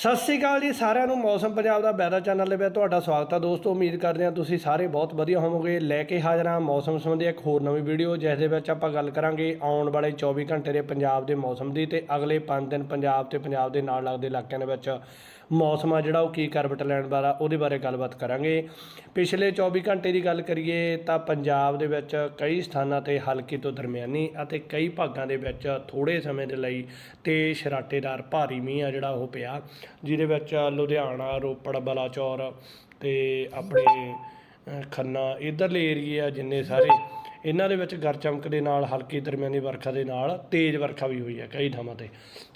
ਸਤਿ ਸ੍ਰੀ ਅਕਾਲ ਜੀ ਸਾਰਿਆਂ ਨੂੰ, ਮੌਸਮ ਪੰਜਾਬ ਦਾ ਵੈਦਰ ਚੈਨਲ ਦੇ ਵਿੱਚ ਤੁਹਾਡਾ ਸਵਾਗਤ ਹੈ ਦੋਸਤੋ, ਉਮੀਦ ਕਰਦੇ ਹਾਂ ਤੁਸੀਂ ਸਾਰੇ ਬਹੁਤ ਵਧੀਆ ਹੋਵੋਗੇ। ਲੈ ਕੇ ਹਾਜ਼ਰ ਹਾਂ ਮੌਸਮ ਸੰਬੰਧੀ ਇੱਕ ਹੋਰ ਨਵੀਂ ਵੀਡੀਓ ਜਿਸ ਦੇ ਵਿੱਚ ਆਪਾਂ ਗੱਲ ਕਰਾਂਗੇ ਆਉਣ ਵਾਲੇ 24 ਘੰਟੇ ਦੇ ਪੰਜਾਬ ਦੇ ਮੌਸਮ ਦੀ ਤੇ ਅਗਲੇ 5 ਦਿਨ ਪੰਜਾਬ ਤੇ ਪੰਜਾਬ ਦੇ ਨਾਲ ਲੱਗਦੇ ਇਲਾਕਿਆਂ ਦੇ ਵਿੱਚ ਮੌਸਮ ਆ ਜਿਹੜਾ, ਉਹ ਕੀ ਕਰਵਟ ਲੈਣ ਵਾਲਾ ਉਹਦੇ ਬਾਰੇ ਗੱਲਬਾਤ ਕਰਾਂਗੇ। ਪਿਛਲੇ 24 ਘੰਟੇ ਦੀ ਗੱਲ ਕਰੀਏ ਤਾਂ ਪੰਜਾਬ ਦੇ ਵਿੱਚ ਕਈ ਸਥਾਨਾਂ ਤੇ ਹਲਕੀ ਤੋਂ ਦਰਮਿਆਨੀ ਅਤੇ ਕਈ ਭਾਗਾਂ ਦੇ ਵਿੱਚ ਥੋੜੇ ਸਮੇਂ ਦੇ ਲਈ ਤੇ ਸ਼ਰਾਟੇਦਾਰ ਭਾਰੀ ਮੀਂਹ ਆ ਜਿਹੜਾ, ਉਹ ਪਿਆ। ਜਿਹਦੇ ਵਿੱਚ ਲੁਧਿਆਣਾ, ਰੋਪੜ, ਬਲਾਚੌਰ ਤੇ ਆਪਣੇ ਖੰਨਾ, ਇਧਰਲੇ ਏਰੀਏ ਆ ਜਿੰਨੇ ਸਾਰੇ। ਇਹਨਾਂ ਦੇ ਵਿੱਚ ਗਰ ਚਮਕ ਦੇ ਨਾਲ, ਹਲਕੀ ਦਰਮਿਆਨੀ ਵਰਖਾ ਦੇ ਨਾਲ ਤੇਜ਼ ਵਰਖਾ ਵੀ ਹੋਈ ਹੈ ਕਈ ਥਾਵਾਂ ਤੇ।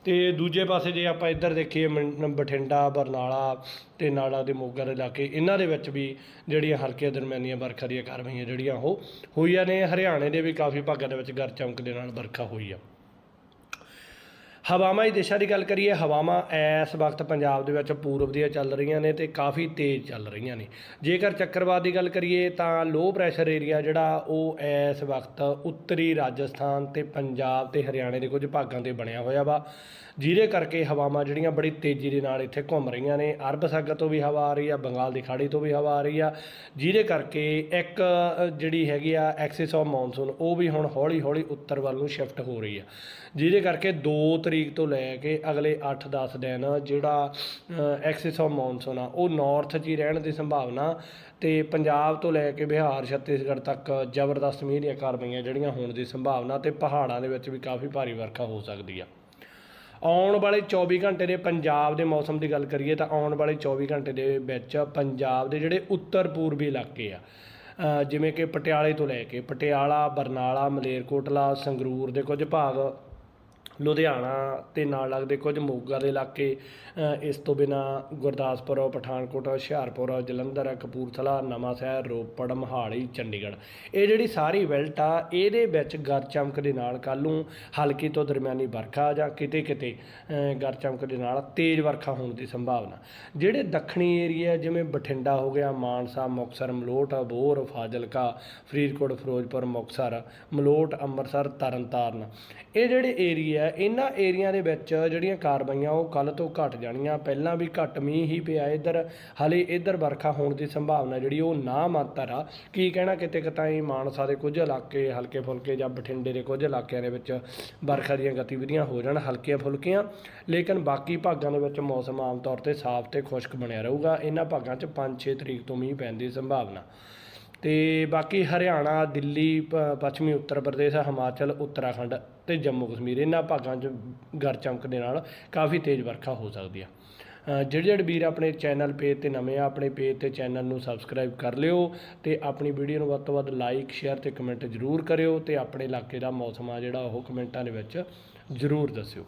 ਤੇ ਦੂਜੇ ਪਾਸੇ ਜੇ ਆਪਾਂ ਇੱਧਰ ਦੇਖੀਏ ਮਨ- ਬਠਿੰਡਾ, ਬਰਨਾਲਾ ਤੇ ਨਾਲਾ ਦੇ ਮੋਗਾ ਦੇ ਇਲਾਕੇ, ਇਹਨਾਂ ਦੇ ਵਿੱਚ ਵੀ ਜਿਹੜੀਆਂ ਹਲਕੀਆਂ ਦਰਮਿਆਨੀਆਂ ਵਰਖਾ ਦੀਆਂ ਕਾਰਵਾਈਆਂ ਜਿਹੜੀਆਂ ਉਹ ਹੋਈਆਂ ਨੇ। ਹਰਿਆਣੇ ਦੇ ਵੀ ਕਾਫੀ ਭਾਗਾਂ ਦੇ ਵਿੱਚ ਗਰ ਚਮਕ ਦੇ ਨਾਲ ਵਰਖਾ ਹੋਈ ਆ। ਹਵਾਵਾਂ ਦੀ ਦਿਸ਼ਾ ਦੀ ਗੱਲ ਕਰੀਏ, ਹਵਾਵਾਂ ਇਸ ਵਕਤ ਪੰਜਾਬ ਦੇ ਵਿੱਚ ਪੂਰਬ ਦੀਆਂ ਚੱਲ ਰਹੀਆਂ ਨੇ ਤੇ ਕਾਫੀ ਤੇਜ਼ ਚੱਲ ਰਹੀਆਂ ਨੇ। ਜੇਕਰ ਚੱਕਰਵਾਤ ਦੀ ਗੱਲ ਕਰੀਏ ਤਾਂ ਲੋ ਪ੍ਰੈਸ਼ਰ ਏਰੀਆ ਜਿਹੜਾ ਉਹ ਇਸ ਵਕਤ ਉੱਤਰੀ ਰਾਜਸਥਾਨ ਤੇ ਪੰਜਾਬ ਤੇ ਹਰਿਆਣੇ ਦੇ ਕੁਝ ਭਾਗਾਂ ਤੇ ਬਣਿਆ ਹੋਇਆ ਵਾ, ਜਿਹਦੇ ਕਰਕੇ ਹਵਾਵਾਂ ਜਿਹੜੀਆਂ ਬੜੀ ਤੇਜ਼ੀ ਦੇ ਨਾਲ ਇੱਥੇ ਘੁੰਮ ਰਹੀਆਂ ਨੇ। ਅਰਬ ਸਾਗਰ ਤੋਂ ਵੀ ਹਵਾ ਆ ਰਹੀ ਆ, ਬੰਗਾਲ ਦੀ ਖਾੜੀ ਤੋਂ ਵੀ ਹਵਾ ਆ ਰਹੀ ਆ, ਜਿਹਦੇ ਕਰਕੇ ਇੱਕ ਜਿਹੜੀ ਹੈਗੀ ਆ ਐਕਸਿਸ ਆਫ ਮੌਨਸੂਨ ਉਹ ਵੀ ਹੁਣ ਹੌਲੀ ਹੌਲੀ ਉੱਤਰ ਵੱਲ ਨੂੰ ਸ਼ਿਫਟ ਹੋ ਰਹੀ ਆ। ਜਿਹਦੇ ਕਰਕੇ 2 ਤਰੀਕ ਤੋਂ ਲੈ ਕੇ ਅਗਲੇ 8-10 ਦਿਨ ਜਿਹੜਾ ਐਕਸਿਸ ਆਫ ਮੌਨਸੂਨ ਆ ਉਹ ਨਾਰਥ 'ਚ ਹੀ ਰਹਿਣ ਦੀ ਸੰਭਾਵਨਾ ਤੇ ਪੰਜਾਬ ਤੋਂ ਲੈ ਕੇ ਬਿਹਾਰ, ਛੱਤੀਸਗੜ੍ਹ ਤੱਕ ਜ਼ਬਰਦਸਤ ਮੀਂਹ ਦੀਆਂ ਕਾਰਵਾਈਆਂ ਜਿਹੜੀਆਂ ਹੋਣ ਦੀ ਸੰਭਾਵਨਾ ਤੇ ਪਹਾੜਾਂ ਦੇ ਵਿੱਚ ਵੀ ਕਾਫੀ ਭਾਰੀ ਵਰਖਾ ਹੋ ਸਕਦੀ ਆ। ਆਉਣ ਵਾਲੇ 24 ਘੰਟੇ ਦੇ ਪੰਜਾਬ ਦੇ ਮੌਸਮ ਦੀ ਗੱਲ ਕਰੀਏ ਤਾਂ ਆਉਣ ਵਾਲੇ 24 ਘੰਟੇ ਦੇ ਵਿੱਚ ਪੰਜਾਬ ਦੇ ਜਿਹੜੇ ਉੱਤਰ ਪੂਰਬੀ ਇਲਾਕੇ ਆ ਜਿਵੇਂ ਕਿ ਪਟਿਆਲੇ ਤੋਂ ਲੈ ਕੇ ਪਟਿਆਲਾ, ਬਰਨਾਲਾ, ਮਲੇਰਕੋਟਲਾ, ਸੰਗਰੂਰ ਦੇ ਕੁਝ ਭਾਗ ਲੁਧਿਆਣਾ ਅਤੇ ਨਾਲ ਲੱਗਦੇ ਕੁਝ ਮੋਗਾ ਦੇ ਇਲਾਕੇ ਇਸ ਤੋਂ ਬਿਨਾਂ ਗੁਰਦਾਸਪੁਰ ਪਠਾਨਕੋਟ, ਹੁਸ਼ਿਆਰਪੁਰ, ਜਲੰਧਰ, ਕਪੂਰਥਲਾ, ਨਵਾਂਸ਼ਹਿਰ, ਰੋਪੜ, ਮੋਹਾਲੀ, ਚੰਡੀਗੜ੍ਹ। ਇਹ ਜਿਹੜੀ ਸਾਰੀ ਬੈਲਟ ਆ, ਇਹਦੇ ਵਿੱਚ ਗਰ ਚਮਕ ਦੇ ਨਾਲ ਕੱਲ੍ਹ ਨੂੰ ਹਲਕੀ ਤੋਂ ਦਰਮਿਆਨੀ ਵਰਖਾ ਜਾਂ ਕਿਤੇ ਕਿਤੇ ਗਰ ਚਮਕ ਦੇ ਨਾਲ ਤੇਜ਼ ਵਰਖਾ ਹੋਣ ਦੀ ਸੰਭਾਵਨਾ। ਜਿਹੜੇ ਦੱਖਣੀ ਏਰੀਆ ਜਿਵੇਂ ਬਠਿੰਡਾ ਹੋ ਗਿਆ, ਮਾਨਸਾ, ਮੁਕਤਸਰ, ਮਲੋਟ ਅਬੋਰ ਫਾਜ਼ਿਲਕਾ, ਫਰੀਦਕੋਟ, ਫਿਰੋਜ਼ਪੁਰ, ਮੁਕਤਸਰ, ਮਲੋਟ, ਅੰਮ੍ਰਿਤਸਰ, ਤਰਨਤਾਰਨ। ਇਹ ਜਿਹੜੇ ਏਰੀਆ ਇਹਨਾਂ ਏਰੀਆ ਦੇ ਵਿੱਚ ਜਿਹੜੀਆਂ ਕਾਰਵਾਈਆਂ ਉਹ ਕੱਲ ਤੋਂ ਘਟ ਜਾਣੀਆਂ। ਪਹਿਲਾਂ ਵੀ ਘੱਟ ਮੀਂਹ ਹੀ ਪਿਆ ਇੱਧਰ। ਹਲੇ ਇੱਧਰ ਵਰਖਾ ਹੋਣ ਦੀ ਸੰਭਾਵਨਾ ਜਿਹੜੀ ਉਹ ਨਾ ਮਾਤਰ ਆ। ਕੀ ਕਹਿਣਾ ਕਿਤੇ ਕਿਤਾਈ ਮਾਨਸਾ ਦੇ ਕੁਝ ਇਲਾਕੇ ਹਲਕੇ ਫੁਲਕੇ ਜਾਂ ਬਠਿੰਡੇ ਦੇ ਕੁਝ ਇਲਾਕਿਆਂ ਦੇ ਵਿੱਚ ਵਰਖਾ ਦੀਆਂ ਗਤੀਵਿਧੀਆਂ ਹੋ ਜਾਣ ਹਲਕੀਆਂ ਫੁਲਕੀਆਂ ਲੇਕਿਨ ਬਾਕੀ ਭਾਗਾਂ ਦੇ ਵਿੱਚ ਮੌਸਮ ਆਮ ਤੌਰ ਤੇ ਸਾਫ਼ ਤੇ ਖੁਸ਼ਕ ਬਣਿਆ ਰਹੂਗਾ। ਇਹਨਾਂ ਭਾਗਾਂ 'ਚ 5-6 ਤਰੀਕ ਤੋਂ ਮੀਂਹ ਪੈਣ ਦੀ ਸੰਭਾਵਨਾ। ਅਤੇ ਬਾਕੀ ਹਰਿਆਣਾ, ਦਿੱਲੀ, ਪ- ਪੱਛਮੀ ਉੱਤਰ ਪ੍ਰਦੇਸ਼, ਹਿਮਾਚਲ, ਉੱਤਰਾਖੰਡ ਅਤੇ ਜੰਮੂ ਕਸ਼ਮੀਰ, ਇਹਨਾਂ ਭਾਗਾਂ 'ਚ ਗਰ ਚਮਕ ਦੇ ਨਾਲ ਕਾਫੀ ਤੇਜ਼ ਵਰਖਾ ਹੋ ਸਕਦੀ ਆ। ਜਿਹੜੇ ਜਿਹੜੇ ਵੀਰ ਆਪਣੇ ਚੈਨਲ ਪੇਜ ਤੇ ਨਵੇਂ ਆ, ਆਪਣੇ ਪੇਜ ਤੇ ਚੈਨਲ ਨੂੰ ਸਬਸਕ੍ਰਾਈਬ ਕਰ ਲਿਓ ਤੇ ਆਪਣੀ ਵੀਡੀਓ ਨੂੰ ਵੱਧ ਤੋਂ ਵੱਧ ਲਾਈਕ, ਸ਼ੇਅਰ ਤੇ ਕਮੈਂਟ ਜ਼ਰੂਰ ਕਰਿਓ ਤੇ ਆਪਣੇ ਇਲਾਕੇ ਦਾ ਮੌਸਮ ਆ ਜਿਹੜਾ ਉਹ ਕਮੈਂਟਾਂ ਦੇ ਵਿੱਚ ਜ਼ਰੂਰ ਦੱਸਿਓ।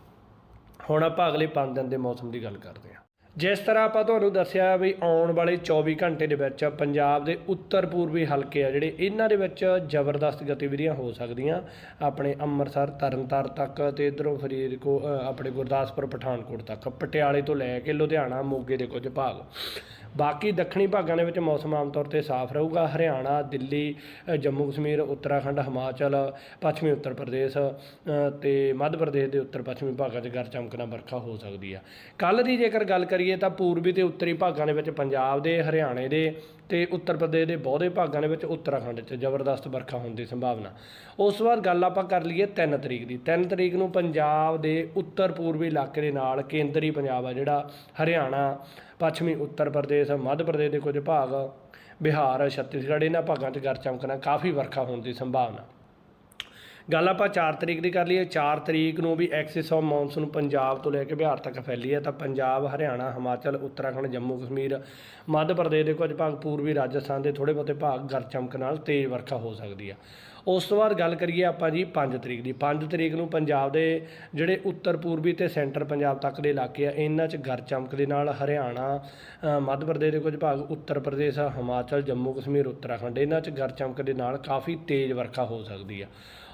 ਹੁਣ ਆਪਾਂ ਅਗਲੇ 5 ਦਿਨ ਦੇ ਮੌਸਮ ਦੀ ਗੱਲ ਕਰਦੇ ਹਾਂ ਜਿਸ ਤਰ੍ਹਾਂ ਆਪਾਂ ਤੁਹਾਨੂੰ ਦੱਸਿਆ ਵੀ ਆਉਣ ਵਾਲੇ 24 ਘੰਟੇ ਦੇ ਵਿੱਚ ਪੰਜਾਬ ਦੇ ਉੱਤਰ ਪੂਰਬੀ ਹਲਕੇ ਆ ਜਿਹੜੇ ਇਹਨਾਂ ਦੇ ਵਿੱਚ ਜ਼ਬਰਦਸਤ ਗਤੀਵਿਧੀਆਂ ਹੋ ਸਕਦੀਆਂ। ਆਪਣੇ ਅੰਮ੍ਰਿਤਸਰ ਤਰਨਤਾਰਨ ਤੱਕ ਤੇ ਇਧਰੋਂ ਫਰੀਦਕੋ ਅ, ਆਪਣੇ ਗੁਰਦਾਸਪੁਰ ਪਠਾਨਕੋਟ ਤੱਕ। ਪਟਿਆਲੇ ਤੋਂ ਲੈ ਕੇ ਲੁਧਿਆਣਾ ਮੋਗੇ ਦੇ ਕੁਝ ਭਾਗ। ਬਾਕੀ ਦੱਖਣੀ ਭਾਗਾਂ ਦੇ ਵਿੱਚ ਮੌਸਮ ਆਮ ਤੌਰ ਤੇ ਸਾਫ਼ ਰਹੂਗਾ। ਹਰਿਆਣਾ ਦਿੱਲੀ ਜੰਮੂ ਕਸ਼ਮੀਰ ਉੱਤਰਾਖੰਡ ਹਿਮਾਚਲ ਪੱਛਮੀ ਉੱਤਰ ਪ੍ਰਦੇਸ਼ ਅ, ਤੇ ਮੱਧ ਪ੍ਰਦੇਸ਼ ਦੇ ਉੱਤਰ ਪੱਛਮੀ ਭਾਗਾਂ 'ਚ ਗਰ ਚਮਕਣਾ ਵਰਖਾ ਹੋ ਸਕਦੀ ਆ। ਕੱਲ ਦੀ ਜੇਕਰ ਗੱਲ ਕਰੀਏ ਤਾਂ ਪੂਰਬੀ ਤੇ ਉੱਤਰੀ ਭਾਗਾਂ ਦੇ ਵਿੱਚ ਪੰਜਾਬ ਦੇ ਹਰਿਆਣੇ ਦੇ ਤੇ ਉੱਤਰ ਪ੍ਰਦੇਸ਼ ਦੇ ਬਹੁਤੇ ਭਾਗਾਂ ਦੇ ਵਿੱਚ ਉੱਤਰਾਖੰਡ 'ਚ ਜ਼ਬਰਦਸਤ ਵਰਖਾ ਹੋਣ ਦੀ ਸੰਭਾਵਨਾ। ਉਸ ਤੋਂ ਬਾਅਦ ਗੱਲ ਆਪਾਂ ਕਰ ਲਈਏ 3 ਤਰੀਕ ਦੀ। 3 ਤਰੀਕ ਨੂੰ ਪੰਜਾਬ ਦੇ ਉੱਤਰ ਪੂਰਬੀ ਇਲਾਕੇ ਦੇ ਨਾਲ ਕੇਂਦਰੀ ਪੰਜਾਬ ਆ ਜਿਹੜਾ ਹਰਿਆਣਾ, ਪੱਛਮੀ ਉੱਤਰ ਪ੍ਰਦੇਸ਼, ਮੱਧ ਪ੍ਰਦੇਸ਼ ਦੇ ਕੁਝ ਭਾਗ, ਬਿਹਾਰ, ਛੱਤੀਸਗੜ੍ਹ ਇਹਨਾਂ ਭਾਗਾਂ 'ਚ ਗਰ ਚਮਕਣਾ ਕਾਫੀ ਵਰਖਾ ਹੋਣ ਦੀ ਸੰਭਾਵਨਾ। ਗੱਲ ਆਪਾਂ 4 ਤਰੀਕ ਦੀ ਕਰ ਲਈਏ 4 ਤਰੀਕ ਨੂੰ ਵੀ ਐਕਸਿਸ ਆਫ ਮੌਨਸੂਨ ਪੰਜਾਬ ਤੋਂ ਲੈ ਕੇ ਬਿਹਾਰ ਤੱਕ ਫੈਲੀ ਹੈ, ਤਾਂ ਪੰਜਾਬ, ਹਰਿਆਣਾ, ਹਿਮਾਚਲ, ਉੱਤਰਾਖੰਡ, ਜੰਮੂ, ਕਸ਼ਮੀਰ, ਮੱਧ ਪ੍ਰਦੇਸ਼ ਦੇ ਕੁਝ ਭਾਗ ਪੂਰਬੀ ਰਾਜਸਥਾਨ ਦੇ ਥੋੜੇ ਬਹੁਤੇ ਭਾਗ ਗਰ ਚਮਕ ਨਾਲ ਤੇਜ਼ ਵਰਖਾ ਹੋ ਸਕਦੀ ਆ। ਉਸ ਤੋਂ ਬਾਅਦ ਗੱਲ ਕਰੀਏ ਆਪਾਂ ਜੀ 5 ਤਰੀਕ ਦੀ। 5 ਤਰੀਕ ਨੂੰ ਪੰਜਾਬ ਦੇ ਜਿਹੜੇ ਉੱਤਰ ਪੂਰਬੀ ਤੇ ਸੈਂਟਰ ਪੰਜਾਬ ਤੱਕ ਦੇ ਇਲਾਕੇ ਆ, ਇਹਨਾਂ 'ਚ ਗਰ ਚਮਕ ਦੇ ਨਾਲ ਹਰਿਆਣਾ ਮੱਧ ਪ੍ਰਦੇਸ਼ ਦੇ ਕੁਝ ਭਾਗ, ਉੱਤਰ ਪ੍ਰਦੇਸ਼, ਹਿਮਾਚਲ, ਜੰਮੂ, ਕਸ਼ਮੀਰ, ਉੱਤਰਾਖੰਡ, ਇਹਨਾਂ 'ਚ ਗਰ ਚਮਕ ਦੇ ਨਾਲ ਕਾਫੀ ਤੇਜ਼ ਵਰਖਾ ਹੋ ਸਕਦੀ ਆ।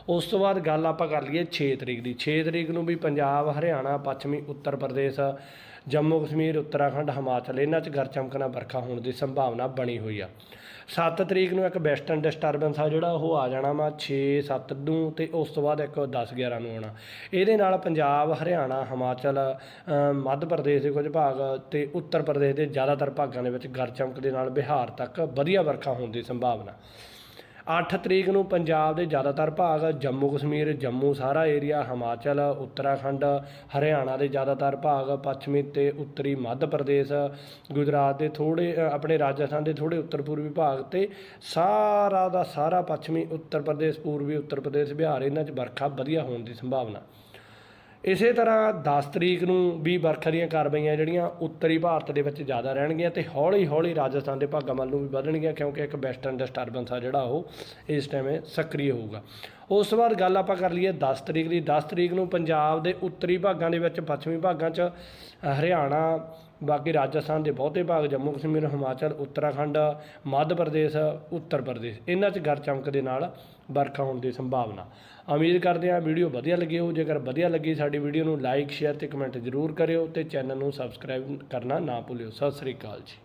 ਉਸ ਤੋਂ ਬਾਅਦ ਗੱਲ ਆਪਾਂ ਕਰ ਲਈਏ 6 ਤਰੀਕ ਦੀ। 6 ਤਰੀਕ ਨੂੰ ਵੀ ਪੰਜਾਬ, ਹਰਿਆਣਾ, ਪੱਛਮੀ, ਉੱਤਰ ਪ੍ਰਦੇਸ਼, ਜੰਮੂ, ਕਸ਼ਮੀਰ, ਉੱਤਰਾਖੰਡ, ਹਿਮਾਚਲ, ਇਹਨਾਂ 'ਚ ਗਰ ਚਮਕਣਾ ਵਰਖਾ ਹੋਣ ਦੀ ਸੰਭਾਵਨਾ ਬਣੀ ਹੋਈ ਆ। 7 ਤਰੀਕ ਨੂੰ ਇੱਕ ਵੈਸਟਰਨ ਡਿਸਟਰਬੈਂਸ ਆ ਜਿਹੜਾ, ਉਹ ਆ ਜਾਣਾ ਵਾ 6 7 ਨੂੰ ਤੇ ਉਸ ਤੋਂ ਬਾਅਦ ਇੱਕ 10 11 ਨੂੰ ਆਉਣਾ। ਇਹਦੇ ਨਾਲ ਪੰਜਾਬ, ਹਰਿਆਣਾ, ਹਿਮਾਚਲ ਮੱਧ ਪ੍ਰਦੇਸ਼ ਦੇ ਕੁਝ ਭਾਗ ਤੇ ਉੱਤਰ ਪ੍ਰਦੇਸ਼ ਦੇ ਜ਼ਿਆਦਾਤਰ ਭਾਗਾਂ ਦੇ ਵਿੱਚ ਗਰ ਚਮਕ ਦੇ ਨਾਲ ਬਿਹਾਰ ਤੱਕ ਵਧੀਆ ਵਰਖਾ ਹੋਣ ਦੀ ਸੰਭਾਵਨਾ। 8 ਤਰੀਕ ਨੂੰ ਪੰਜਾਬ ਦੇ ਜ਼ਿਆਦਾਤਰ ਭਾਗ, ਜੰਮੂ ਕਸ਼ਮੀਰ, ਜੰਮੂ ਸਾਰਾ ਏਰੀਆ, ਹਿਮਾਚਲ, ਉੱਤਰਾਖੰਡ, ਹਰਿਆਣਾ ਦੇ ਜ਼ਿਆਦਾਤਰ ਭਾਗ, ਪੱਛਮੀ ਤੇ ਉੱਤਰੀ ਮੱਧ ਪ੍ਰਦੇਸ਼, ਗੁਜਰਾਤ ਦੇ ਥੋੜੇ ਆਪਣੇ ਰਾਜਸਥਾਨ ਦੇ ਥੋੜੇ ਉੱਤਰ ਪੂਰਬੀ ਭਾਗ ਤੇ ਸਾਰਾ ਦਾ ਸਾਰਾ ਪੱਛਮੀ ਉੱਤਰ ਪ੍ਰਦੇਸ਼, ਪੂਰਬੀ ਉੱਤਰ ਪ੍ਰਦੇਸ਼, ਬਿਹਾਰ, ਇਹਨਾਂ 'ਚ ਵਰਖਾ ਵਧੀਆ ਹੋਣ ਦੀ ਸੰਭਾਵਨਾ। ਇਸੇ ਤਰ੍ਹਾਂ 10 ਤਰੀਕ ਨੂੰ ਵੀ ਵਰਖਾ ਦੀਆਂ ਕਾਰਵਾਈਆਂ ਜਿਹੜੀਆਂ ਉੱਤਰੀ ਭਾਰਤ ਦੇ ਵਿੱਚ ਜ਼ਿਆਦਾ ਰਹਿਣਗੀਆਂ ਤੇ ਹੌਲੀ ਹੌਲੀ ਰਾਜਸਥਾਨ ਦੇ ਭਾਗਾਂ ਵੱਲ ਨੂੰ ਵੀ ਵਧਣਗੀਆਂ ਕਿਉਂਕਿ ਇੱਕ ਵੈਸਟਰਨ ਡਿਸਟਰਬੈਂਸ ਆ ਜਿਹੜਾ ਉਹ ਇਸ ਟਾਈਮ ਸਕਰੀ ਹੋਊਗਾ। ਉਸ ਤੋਂ ਬਾਅਦ ਗੱਲ ਆਪਾਂ ਕਰ ਲਈਏ 10 ਤਰੀਕ ਦੀ। 10 ਤਰੀਕ ਨੂੰ ਪੰਜਾਬ ਦੇ ਉੱਤਰੀ ਭਾਗਾਂ ਦੇ ਵਿੱਚ, ਪੱਛਮੀ ਭਾਗਾਂ 'ਚ ਹਰਿਆਣਾ ਬਾਕੀ ਰਾਜਸਥਾਨ ਦੇ ਬਹੁਤੇ ਭਾਗ, ਜੰਮੂ ਕਸ਼ਮੀਰ, ਹਿਮਾਚਲ, ਉੱਤਰਾਖੰਡ, ਮੱਧ ਪ੍ਰਦੇਸ਼, ਉੱਤਰ ਪ੍ਰਦੇਸ਼, ਇਹਨਾਂ 'ਚ ਗਰ ਚਮਕ ਦੇ ਨਾਲ ਵਰਖਾ ਹੋਣ ਦੀ ਸੰਭਾਵਨਾ। ਉਮੀਦ ਕਰਦੇ ਹਾਂ ਵੀਡੀਓ ਵਧੀਆ ਲੱਗੀ ਹੋ ਜੇਕਰ ਵਧੀਆ ਲੱਗੀ ਸਾਡੀ ਵੀਡੀਓ ਨੂੰ ਲਾਈਕ ਸ਼ੇਅਰ ਤੇ ਕਮੈਂਟ ਜ਼ਰੂਰ ਕਰਿਓ ਤੇ ਚੈਨਲ ਨੂੰ ਸਬਸਕ੍ਰਾਈਬ ਕਰਨਾ ਨਾ ਭੁੱਲਿਓ। ਸਤਿ ਸ੍ਰੀ ਅਕਾਲ ਜੀ।